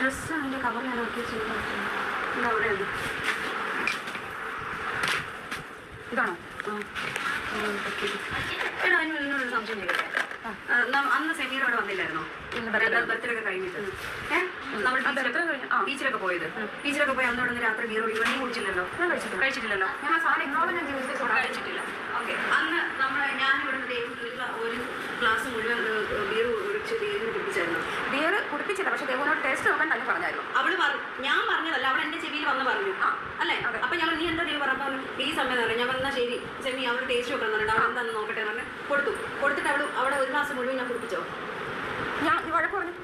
Dress അതിന്റെ cover ഞാൻ നോക്കി വെച്ചിട്ടുണ്ട് ഉണ്ട്. ഇതാണോ? എടാ അതിന് എന്നോടൊരു സംശയം ചോദിക്കട്ടെ. ആ, അന്ന് സെമീർ അവിടെ വന്നില്ലായിരുന്നോ? ബർത്ത്ഡേ ഒക്കെ കഴിഞ്ഞിട്ട്? ഏഹ് നമ്മൾ ബീച്ചിലൊക്കെ പോയത്. ബീച്ചിലൊക്കെ പോയി അന്ന് ഒന്ന് രാത്രി ബീർ കുടിക്കും നീ കുടിച്ചില്ലല്ലോ. കഴിച്ചിട്ടില്ലല്ലോ? ഞാൻ സാധനം ഇന്നോളം ഞാൻ ജീവിതത്തിൽ കഴിച്ചിട്ടില്ല. ഓക്കെ അന്ന് നമ്മൾ ഞാൻ ഇവിടെ ഒരു ഗ്ലാസ് മുഴുവൻ ബീർ കുടിച്ച് ബീറിന് കുടിപ്പിച്ചായിരുന്നു ബിയർ കുടിപ്പിച്ചില്ല പക്ഷെ ദേവനോട് ടേസ്റ്റ് നോക്കാൻ തന്നെ പറഞ്ഞായിരുന്നു. അവൾ പറഞ്ഞു ഞാൻ പറഞ്ഞതല്ല. അവൾ എന്റെ ചെവിയിൽ വന്ന് പറഞ്ഞു. ആ അല്ലേ? അപ്പൊ ഞങ്ങൾ നീ എന്താ ദൈവം പറഞ്ഞപ്പോൾ ഈ സമയം പറഞ്ഞു. ഞാൻ പറഞ്ഞാൽ ശരി ചെമ്മി അവൾ ടേസ്റ്റ് നോക്കണം പറഞ്ഞു അവൾ എന്താണെന്ന് നോക്കട്ടെ പറഞ്ഞു പറഞ്ഞ് കൊടുത്തു. കൊടുത്തിട്ട് അവൾ അവിടെ ഒരു ഗ്ലാസ് മുഴുവൻ ഞാൻ കുടിപ്പിച്ചോ? ഞാൻ വഴക്ക് പറഞ്ഞു.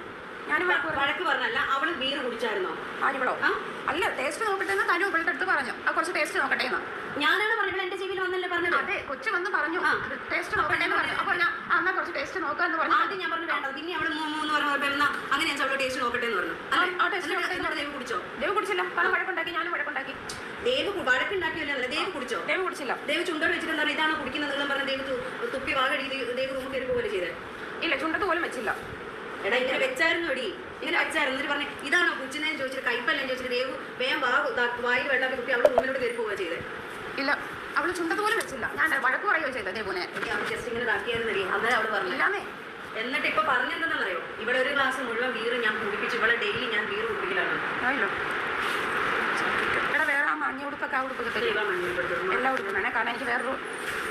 ഞാൻ വഴക്ക് പറഞ്ഞു. പറഞ്ഞല്ല അവൾ ബീർ കുടിച്ചായിരുന്നോ? ആരിവളോ? അല്ല ടേസ്റ്റ് നോക്കട്ടെ എന്ന് തനു ഇവളുടെ അടുത്ത് പറഞ്ഞു. ആ കുറച്ച് ടേസ്റ്റ് നോക്കട്ടെ എന്ന്. ഞാനാണ് പറഞ്ഞത് എന്റെ ചെവിയിൽ വന്നല്ലേ പറഞ്ഞത്? അതെ കൊച്ചു വന്ന് പറഞ്ഞു. ടേസ്റ്റ് നോക്കട്ടെ എന്ന് പറഞ്ഞു. അപ്പോൾ ഞാൻ അന്നാ കുറച്ച് ടേസ്റ്റ് നോക്കാന്ന് പറഞ്ഞു. ആദ്യം ഞാൻ പറഞ്ഞു വേണ്ടത് പിന്നെ അവൾ മൂന്ന് മൂന്ന് പറഞ്ഞപ്പോൾ എന്നാ അങ്ങനെ ഞാൻ അവൾ ടേസ്റ്റ് നോക്കട്ടെ എന്ന് എന്ന് ദേവ് കുടിച്ചോ? ദേവ് കുടിച്ചില്ല. പല വഴക്കുണ്ടാക്കി ഞാനും വഴക്കുണ്ടാക്കി. ദേവ് കു- വഴക്കുണ്ടാക്കിയല്ലേ ദേവ് കുടിച്ചോ? ദേവ് കുടിച്ചില്ല. ദേവ് ചുണ്ടോട് വെച്ചിട്ട് എന്താ ഇതാണ് കുടിക്കുന്നത് നിങ്ങൾ പറഞ്ഞ ദേവ് തു- തുപ്പി വാകടി ദേവ് റൂമിൽ കയറി പോലെ ചെയ്തേ? ഇല്ല ചുണ്ടത്ത് പോലും വെച്ചില്ല. എടാ ഇങ്ങനെ വെച്ചായിരുന്നു എടി. ഇങ്ങനെ വെച്ചായിരുന്നു. എന്നിട്ട് പറഞ്ഞു ഇതാണോ കുച്ചിനെന്ന് ചോദിച്ചിട്ട് കൈപ്പല്ലെന്ന് ചോദിച്ചിട്ട് ദേവ് വേഗം വാ വായി വെള്ളമൊക്കെ കുട്ടി അവളെ റൂമിലോട്ട് കയറി പോവുക ചെയ്തേ. ഇല്ല അവൾ ചുണ്ടത്ത് പോലും വെച്ചില്ല. ഞാൻ വഴക്ക് പറയുകയോ ചെയ്തേ ദേവുനെ ജസ്റ്റ് ഇങ്ങനെ അന്നേരം അവൾ പറഞ്ഞു. ഇല്ലാന്നേ. എന്നിട്ട് ഇപ്പൊ പറഞ്ഞെന്തെന്നറിയോ? ഇവിടെ ഒരു ഗ്ലാസ് മുഴുവൻ വീറ് ഞാൻ കുടിപ്പിച്ചു. ഇവിടെ ഡെയിലി ഞാൻ വീറ് കുടിക്കലാണ് ആ മഞ്ഞ ഉടുപ്പൊക്കെ ആ ഉടുപ്പ് കിട്ടില്ല ദൈവം മണ്ണിൽ എല്ലാ ഉടുപ്പും വേണേ കാരണം എനിക്ക് വേറൊരു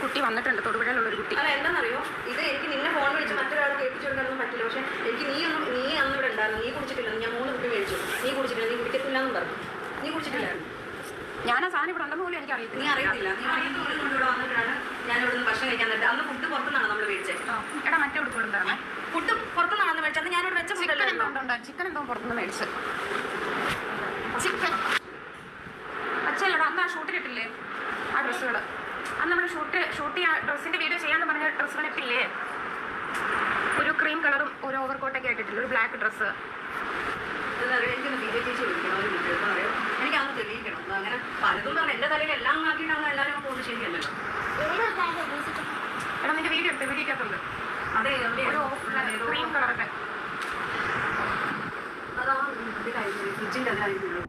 കുട്ടി വന്നിട്ടുണ്ട്. തൊടുപുഴയിലുള്ളൊരു കുട്ടി. അല്ല എന്താണെന്നറിയോ ഇത് എനിക്ക് നിന്നെ ഫോൺ വിളിച്ച് മറ്റൊരാൾക്ക് കേൾപ്പിച്ചു കൊടുക്കാനൊന്നും പറ്റില്ല. പക്ഷെ എനിക്ക് നീ ഒന്നും നീ അന്ന് ഇവിടെ ഉണ്ടായിരുന്നു. നീ കുടിച്ചിട്ടില്ല. ഞാൻ മൂന്ന് കുട്ടി മേടിച്ചു. നീ കുടിച്ചിട്ടില്ല. നീ കുടിക്കത്തില്ല എന്നും പറഞ്ഞു. നീ കുടിച്ചിട്ടില്ലായിരുന്നു. ഞാൻ ആ സാധനം ഇവിടെ ഉണ്ടെന്ന് പോലും എനിക്ക് അറിയത്തില്ല. നീ അറിയത്തില്ല നീ ഈ ദൂരം കൊണ്ട് ഇവിടെ വന്നിട്ടാണ് ഞാൻ ഇവിടെ നിന്ന് ഭക്ഷണം കഴിക്കാൻ നേരത്തെ. അന്ന് ഫുഡ് പുറത്തുനിന്നാണ് നമ്മൾ മേടിച്ചത് എടാ മറ്റേ ഉടുപ്പ് തരണേ ഫുഡ് പുറത്തുനിന്നാണെന്ന് മേടിച്ചത്. ഞാനിവിടെ വെച്ച ഫുഡല്ലേ ചിക്കൻ എന്തോ പുറത്തുനിന്ന് മേടിച്ച് ചിക്കൻ അച്ഛല്ലടാ അന്ന് ആ ഷൂട്ടിലിട്ടില്ലേ ആ ഡ്രസ്സുകൾ അന്ന് നമ്മൾ ഷൂട്ട് ഷൂട്ട് ചെയ്യാൻ ഡ്രസ്സിന്റെ വീഡിയോ ചെയ്യാന്ന് പറഞ്ഞ ഡ്രസ്സുകൾ ഇട്ടില്ലേ? ഒരു ക്രീം കളറും ഒരു ഓവർ കോട്ടൊക്കെ ആയിട്ടിട്ടില്ല? ഒരു ബ്ലാക്ക് ഡ്രസ്സ് എനിക്കൊന്ന് ബി ജെ വീഡിയോ അറിയോ എനിക്ക് അന്ന് തെളിയിക്കണം. അങ്ങനെ പലതും പറഞ്ഞു എന്റെ തലയിൽ എല്ലാം ആക്കിയിട്ടാണ് അതായിരുന്നു അതെ എവിടെയാ? ക്രീം കളറൊക്കെ അതാ ഇത് കഴിഞ്ഞു. ഫ്രിഡ്ജിന്റെ അതിലായിരുന്നു